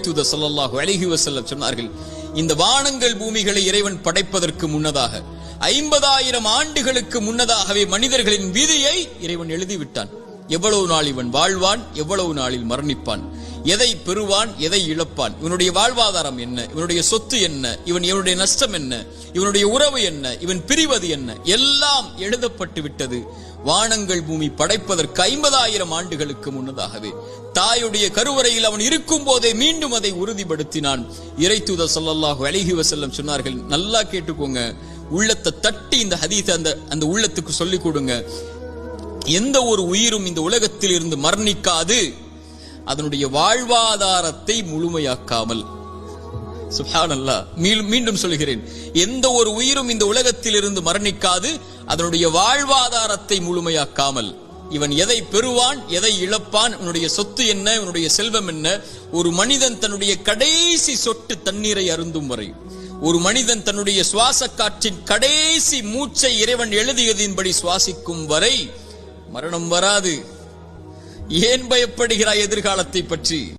தூதர் ஸல்லல்லாஹு அலைஹி சொன்னார்கள் இந்த வானங்கள் பூமிகளை இறைவன் படைப்பதற்கு முன்னதாக ஐம்பதாயிரம் ஆண்டுகளுக்கு முன்னதாகவே மனிதர்களின் விதியை இறைவன் எழுதிவிட்டான். எவ்வளவு நாள் இவன் வாழ்வான் எவ்வளவு நாளில் மரணிப்பான்? எதை பெறுவான் எதை இழப்பான்? இவனுடைய வாழ்வாதாரம் என்ன? இவனுடைய சொத்து என்ன? இவன் இவனுடைய நஷ்டம் என்ன? இவனுடைய உறவு என்ன? இவன் பிரிவது என்ன? எல்லாம் எழுதப்பட்டு விட்டது. வானங்கள் பூமி படைப்பதற்கு ஐம்பதாயிரம் ஆண்டுகளுக்கு முன்னதாகவே. தாயுடைய கருவறையில் அவன் இருக்கும் போதே மீண்டும் அதை உறுதிப்படுத்தினான். இறைத்துத ஸல்லல்லாஹு அழகி வசல்லம் சொன்னார்கள் நல்லா கேட்டுக்கோங்க. உள்ளத்தை தட்டி இந்த ஹதீஸ் அந்த அந்த உள்ளத்துக்கு சொல்லிக் கொடுங்க. எந்த ஒரு உயிரும் இந்த உலகத்தில் இருந்து மரணிக்காது. அதனுடைய வாழ்வாதாரத்தை முழுமையாக்காமல். சுப்ஹானல்லாஹ் மீண்டும் சொல்கிறேன் எந்த ஒரு உயிரும் இந்த உலகத்தில் இருந்து மரணிக்காது அதனுடைய வாழ்வாதாரத்தை முழுமையாக்காமல். இவன் எதை பெறுவான் எதை இழப்பான் இவனுடைய சொத்து என்ன இவனுடைய செல்வம் என்ன ஒரு மனிதன் தன்னுடைய கடைசி சொட்டு தண்ணீரை அருந்தும் வரை. ஒரு மனிதன் தன்னுடைய சுவாச காற்றின் கடைசி மூச்சை இறைவன் எழுதியதின்படி சுவாசிக்கும் வரை மரணம் வராது. ஏன் பயப்படுகிறாய் எதிர்காலத்தை பற்றி?